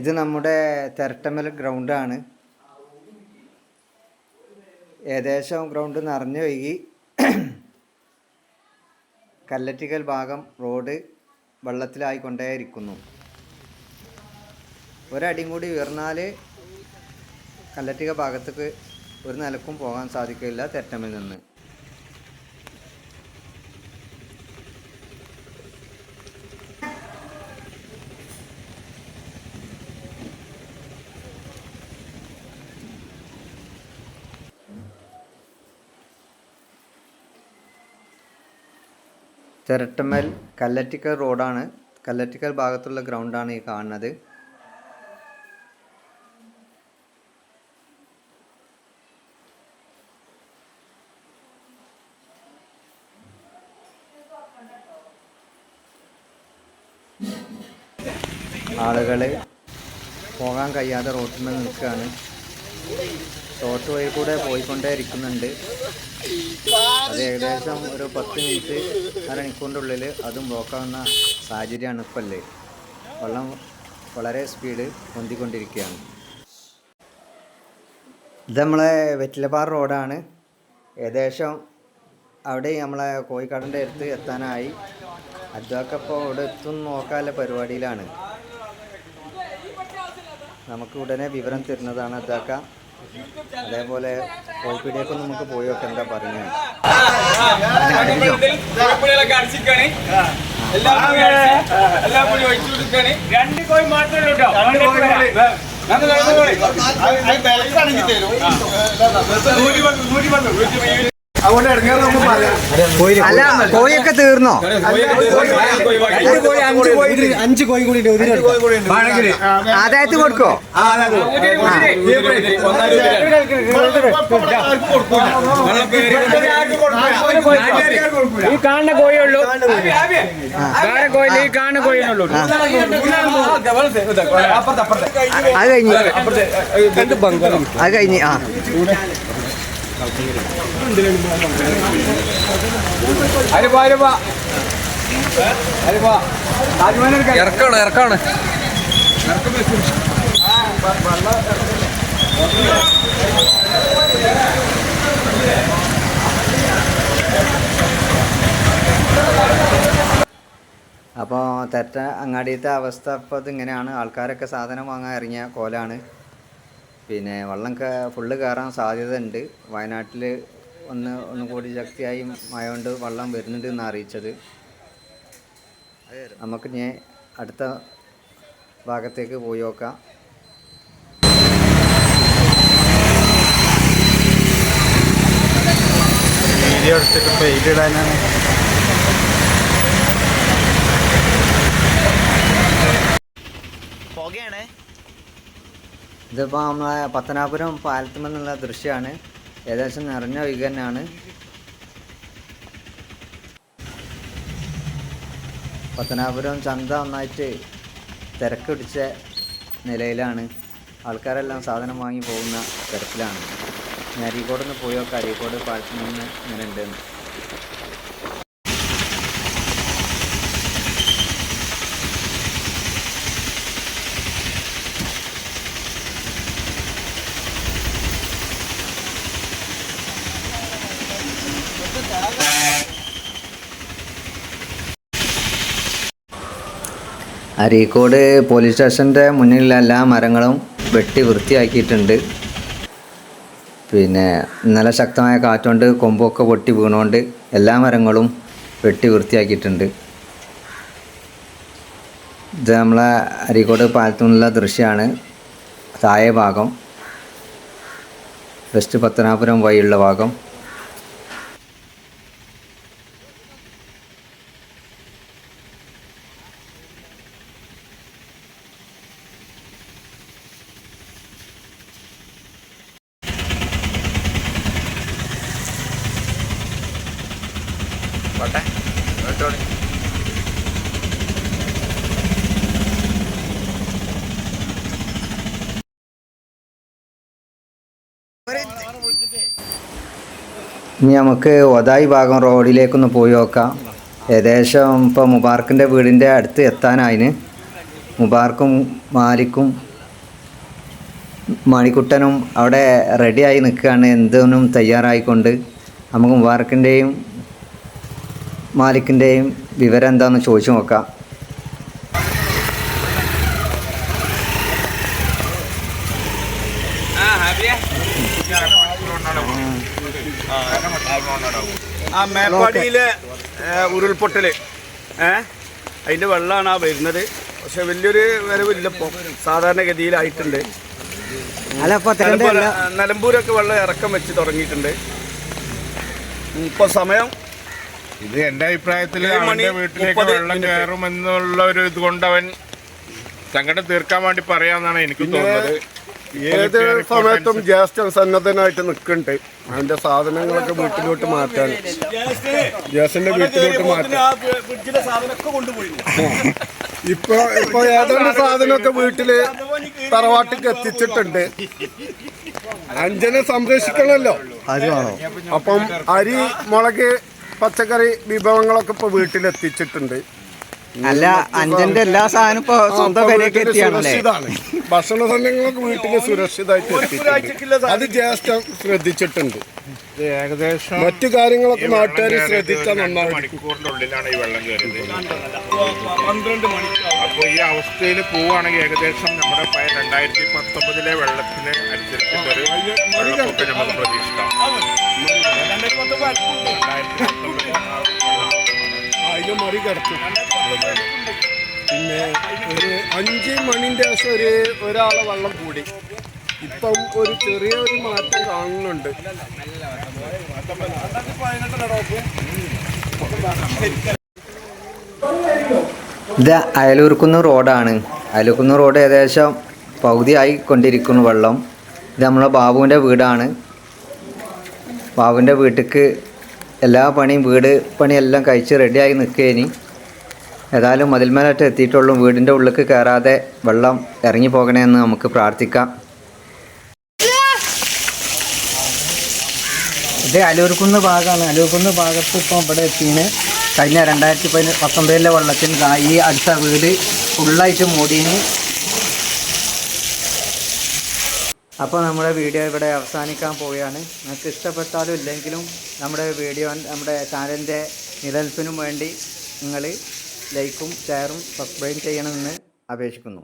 ഇത് നമ്മുടെ തെരട്ടമ്മൽ ഗ്രൗണ്ടാണ് ഏകദേശം ഗ്രൗണ്ട് നിറഞ്ഞു വൈകി. കല്ലറ്റിക്കൽ ഭാഗം റോഡ് വെള്ളത്തിലായിക്കൊണ്ടേയിരിക്കുന്നു. ഒരടിയും കൂടി ഉയർന്നാൽ കല്ലറ്റിക ഭാഗത്തേക്ക് ഒരു നിലക്കും പോകാൻ സാധിക്കില്ല തെറ്റമ്മിൽ നിന്ന്. ചിരട്ടമ്മൽ കല്ലറ്റിക്കൽ റോഡാണ്. കല്ലറ്റിക്കൽ ഭാഗത്തുള്ള ഗ്രൗണ്ടാണ് ഈ കാണുന്നത്. ആളുകൾ പോകാൻ കഴിയാതെ റോട്ടിന്മേൽ നിൽക്കുകയാണ്. റോട്ട് വഴി കൂടെ പോയിക്കൊണ്ടേ ഇരിക്കുന്നുണ്ട്. അത് ഏകദേശം ഒരു പത്ത് മിനിറ്റ് അരമണിക്കൂറിന്റെ ഉള്ളിൽ അതും ബ്ലോക്കാവുന്ന സാഹചര്യമാണ് ഇപ്പോൾ അല്ലേ വെള്ളം വളരെ സ്പീഡ് പൊന്തിക്കൊണ്ടിരിക്കുകയാണ്. ഇത് നമ്മളെ വെറ്റിലപ്പാറ റോഡാണ്. ഏകദേശം അവിടെ നമ്മളെ കോഴിക്കാടിന്റെ അടുത്ത് എത്താനായി. അതൊക്കെ ഇപ്പോൾ അവിടെ എത്തും നോക്കാനുള്ള പരിപാടിയിലാണ്. നമുക്ക് ഉടനെ വിവരം തരുന്നതാണ് അതൊക്കെ അതേപോലെ കോഴിപ്പീടിയൊക്കെ നമുക്ക് പോയി ഒക്കെ എന്താ പറഞ്ഞത് രണ്ട് കോഴി മാത്രമേ ഉള്ളൂ കേട്ടോ അല്ല കോഴിയൊക്കെ തീർന്നോ അഞ്ച് കോഴി കൂടി ആദായത്തിൽ കൊടുക്കോ ഈ കാണുന്ന കോഴിയുള്ളൂ വേറെ കോഴി ഈ കാണുന്ന കോഴിയുള്ളൂ അത് കഴിഞ്ഞ് അത് കഴിഞ്ഞ് ആ ഇറക്കാണ് ഇറക്കാണ്. അപ്പോൾ തെറ്റ അങ്ങാടിയത്തെ അവസ്ഥ അപ്പോൾ ഇങ്ങനെയാണ് ആൾക്കാരൊക്കെ സാധനം വാങ്ങാൻ ഇറങ്ങിയ കോലാണ്. പിന്നെ വെള്ളം ഫുള്ള് കയറാൻ സാധ്യത ഉണ്ട് വയനാട്ടിൽ ഒന്ന് ഒന്നും കൂടി ശക്തിയായി മഴ വള്ളം വെള്ളം വരുന്നുണ്ട് എന്ന് അറിയിച്ചത്. നമുക്ക് ഇനി അടുത്ത ഭാഗത്തേക്ക് പോയി നോക്കാം. വീഡിയോ എടുത്തിട്ട് ഇടാനാണ്. ഇതിപ്പോൾ നമ്മളെ പത്തനാപുരം പാലത്തുമ്മ എന്നുള്ള ദൃശ്യമാണ് ഏകദേശം നിറഞ്ഞ ഒഴുക തന്നെയാണ്. പത്തനാപുരം ചന്ത ഒന്നായിട്ട് തിരക്ക് പിടിച്ച നിലയിലാണ്. ആൾക്കാരെല്ലാം സാധനം വാങ്ങി പോകുന്ന തിരക്കിലാണ്. ഞാൻ അരീക്കോട് നിന്ന് പോയോ അരീക്കോട് പാലത്തുമെന്ന് ഇങ്ങനെ ഉണ്ടെന്ന് അരീക്കോട് പോലീസ് സ്റ്റേഷന്റെ മുന്നിലുള്ള എല്ലാ മരങ്ങളും വെട്ടി വൃത്തിയാക്കിയിട്ടുണ്ട്. പിന്നെ ഇന്നലെ ശക്തമായ കാറ്റുകൊണ്ട് കൊമ്പൊക്കെ പൊട്ടി വീണുകൊണ്ട് എല്ലാ മരങ്ങളും വെട്ടി വൃത്തിയാക്കിയിട്ടുണ്ട്. ഇത് നമ്മളെ അരീക്കോട് പാലത്തു നിന്നുള്ള ദൃശ്യമാണ്. താഴെ ഭാഗം. വെസ്റ്റ് പത്തനാപുരം വഴിയുള്ള ഭാഗം. ഇനി നമുക്ക് ഒതായി ഭാഗം റോഡിലേക്കൊന്ന് പോയി നോക്കാം. ഏകദേശം ഇപ്പോൾ മുബാർക്കിന്റെ വീടിന്റെ അടുത്ത് എത്താനായിന്. മുബാർക്കും മാലിക്കും മണിക്കുട്ടനും അവിടെ റെഡിയായി നിൽക്കുകയാണ്. എന്തിനും തയ്യാറായിക്കൊണ്ട് നമുക്ക് മുബാർക്കിന്റെയും മാലിക്കിന്റെയും വിവരം എന്താണെന്ന് ചോദിച്ചു നോക്കാം. ആ മേപ്പാടിയിലെ ഉരുൾപൊട്ടൽ. ഏ അതിന്റെ വെള്ളമാണ് ആ വരുന്നത്. പക്ഷെ വലിയൊരു വരവില്ല ഇപ്പോൾ സാധാരണഗതിയിലായിട്ടുണ്ട്. നിലമ്പൂരൊക്കെ വെള്ളം ഇറക്കം വെച്ച് തുടങ്ങിയിട്ടുണ്ട്. ഇപ്പൊ സമയം ഇത് എന്റെ അഭിപ്രായത്തിൽ അവന്റെ വീട്ടിലേക്ക് വെള്ളം കയറും എന്നുള്ള ഒരു ഇത് കൊണ്ട് അവൻ സങ്കടം തീർക്കാൻ വേണ്ടി പറയാന്നാണ് എനിക്ക് തോന്നുന്നത്. ഏത് സമയത്തും ജ്യേഷ്ഠൻ സന്നദ്ധനായിട്ട് നിൽക്കുന്നുണ്ട് അതിന്റെ സാധനങ്ങളൊക്കെ വീട്ടിലോട്ട് മാറ്റാൻ. ജ്യേഷ്ഠന്റെ വീട്ടിലോട്ട് മാറ്റാൻ. ഇപ്പൊ ഇപ്പൊ ഏതാണ്ട് സാധനമൊക്കെ വീട്ടിൽ തറവാട്ടിക്ക് എത്തിച്ചിട്ടുണ്ട്. അഞ്ചനെ സംരക്ഷിക്കണല്ലോ അപ്പം അരി മുളക് പച്ചക്കറി വിഭവങ്ങളൊക്കെ ഇപ്പൊ വീട്ടിലെത്തിച്ചിട്ടുണ്ട്. അല്ല അഞ്ചന്റെ എല്ലാ സ്വന്തം എത്തിയാണല്ലേ? സുരക്ഷിതാണ്. ഭക്ഷണ സാധനങ്ങളൊക്കെ വീട്ടിൽ സുരക്ഷിതമായിട്ട് എത്തിയിട്ടുണ്ട്. അത് ജ്യേഷ്ഠം ശ്രദ്ധിച്ചിട്ടുണ്ട്. ഇത് ഏകദേശം മറ്റു കാര്യങ്ങളൊക്കെ നാട്ടുകാർ ശ്രദ്ധിച്ചാൽ നന്നാവും മണിക്കൂറിന്റെ ഉള്ളിലാണ് ഈ വെള്ളം കയറിയത്. അപ്പോൾ ഈ അവസ്ഥയിൽ പോവുകയാണെങ്കിൽ ഏകദേശം നമ്മുടെ രണ്ടായിരത്തി പത്തൊമ്പതിലെ വെള്ളത്തിന് വെള്ളപ്പൊക്കം നമുക്ക് പ്രതീക്ഷിക്കാം. അതിന് മറികടക്കും പിന്നെ ഒരു അഞ്ച് മണിന്റെ ശേഷം ഒരു ഒരാളെ വെള്ളം കൂടി. ഇപ്പം ഒരു ചെറിയ ഒരു മാറ്റം കാണുന്നുണ്ട്. ഇത് അയലൂർക്കുന്ന റോഡാണ്. അയലൂർക്കുന്ന റോഡ് ഏകദേശം പകുതിയായി കൊണ്ടിരിക്കുന്നു വെള്ളം. ഇത് നമ്മളെ ബാബുവിന്റെ വീടാണ്. ബാബുവിന്റെ വീട്ടിക്ക് എല്ലാ പണിയും വീട് പണിയെല്ലാം കഴിച്ച് റെഡിയായി നിൽക്കേനി. ഏതായാലും മതിൽമേലായിട്ട് എത്തിയിട്ടുള്ളൂ. വീടിന്റെ ഉള്ളിലേക്ക് കയറാതെ വെള്ളം ഇറങ്ങി പോകണമെന്ന് നമുക്ക് പ്രാർത്ഥിക്കാം. ഇത് അലൂർക്കുന്ന് ഭാഗമാണ്. അലൂർക്കുന്ന് ഭാഗത്ത് ഇപ്പോൾ ഇവിടെ എത്തിയത് കഴിഞ്ഞ രണ്ടായിരത്തി പതിന പത്തൊമ്പതിലെ വെള്ളത്തിൽ ഈ അടുത്ത വീട് ഫുള്ളായിട്ട് മൂടിന്. അപ്പോൾ നമ്മുടെ വീഡിയോ ഇവിടെ അവസാനിക്കാൻ പോവുകയാണ്. നിങ്ങൾക്ക് ഇഷ്ടപ്പെട്ടാലും ഇല്ലെങ്കിലും നമ്മുടെ വീഡിയോ നമ്മുടെ ചാനലിന്റെ നിലനിൽപ്പിനും വേണ്ടി നിങ്ങൾ ലൈക്കും ഷെയറും സബ്സ്ക്രൈബ് ചെയ്യണമെന്ന് അപേക്ഷിക്കുന്നു.